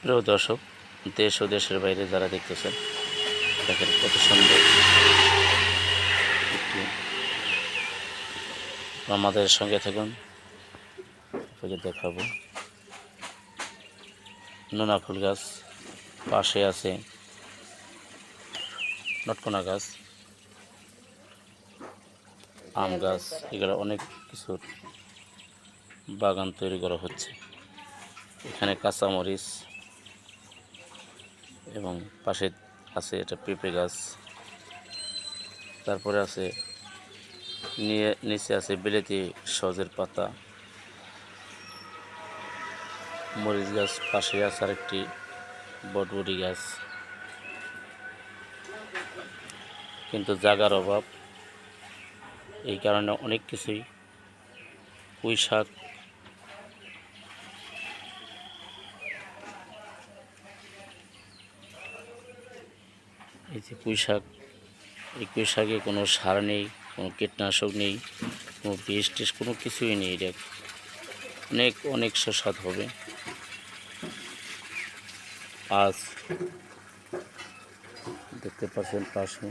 প্রিয় দর্শক, দেশ ও দেশের বাইরে যারা দেখতেছেন, দেখেন কত সুন্দর আমাদের সঙ্গে থাকুন। দেখাবো। নোনা ফুল গাছ পাশে আছে নটকোনা গাছ, আম গাছ, এগুলো অনেক কিছুর বাগান তৈরি করা হচ্ছে। এখানে কাঁচামরিচ এবং পাশে আছে এটা পেঁপে গাছ। তারপরে আছে, নিয়ে, নিচে আছে বিলেতি সজের পাতা। মরিচ গাছ, পাশে আছে আরেকটি বটবটি গাছ। কিন্তু জাগার অভাব। এই কারণে অনেক কিছুই পুঁই শাক এই যে পুঁই শাক এই পুঁই শাকে কোনো সার নেই, কোনো কীটনাশক নেই, কোনো বিষ টিস, কোনো কিছুই নেই এটা অনেক অনেক সুস্বাদ হবে। আজ দেখতে পাচ্ছেন পাশে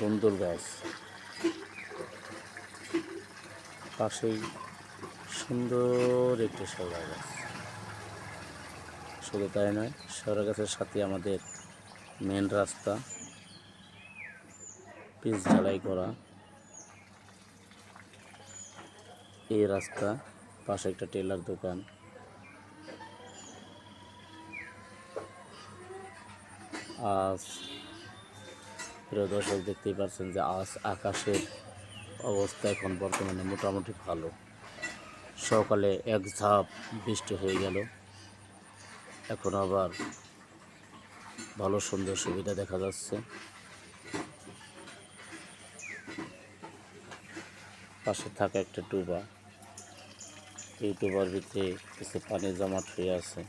বন্দুর গাছ। পাশেই সুন্দর একটি সরা গাছ। শুধু তাই নয় সরা গাছের সাথে আমাদের মেন রাস্তা। পিচ ঢালাই করা। এই রাস্তা পাশে একটা টেলার দোকান। আজ প্রিয় দর্শক দেখতেই পাচ্ছেন যে আজ আকাশের অবস্থা এখন বর্তমানে মোটামুটি ভালো। সকালে এক ঝাপ বৃষ্টি হয়ে গেল। এখন আবার ভালো সুন্দর সুবিধা দেখা যাচ্ছে। পাশে থাকা একটা ডুবা এই ডুবার ভিতরে কিছু পানি জমাট হয়ে আছে।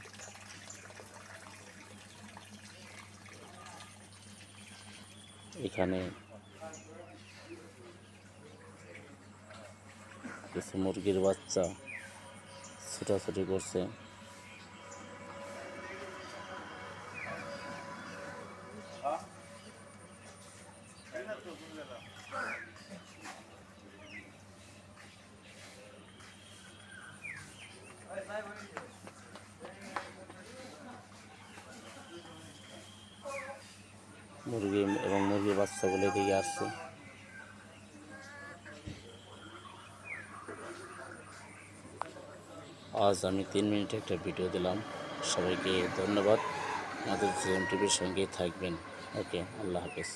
এখানে কিছু মুরগির বাচ্চা ছোটাছুটি করছে। মুরগি এবং মুরগির বাচ্চাগুলো এদিকে আসছে। আজ আমি তিন মিনিটে একটা ভিডিও দিলাম। সবাইকে ধন্যবাদ। আমাদের জিএম টিভির সঙ্গেই থাকবেন। ওকে, আল্লাহ হাফেজ।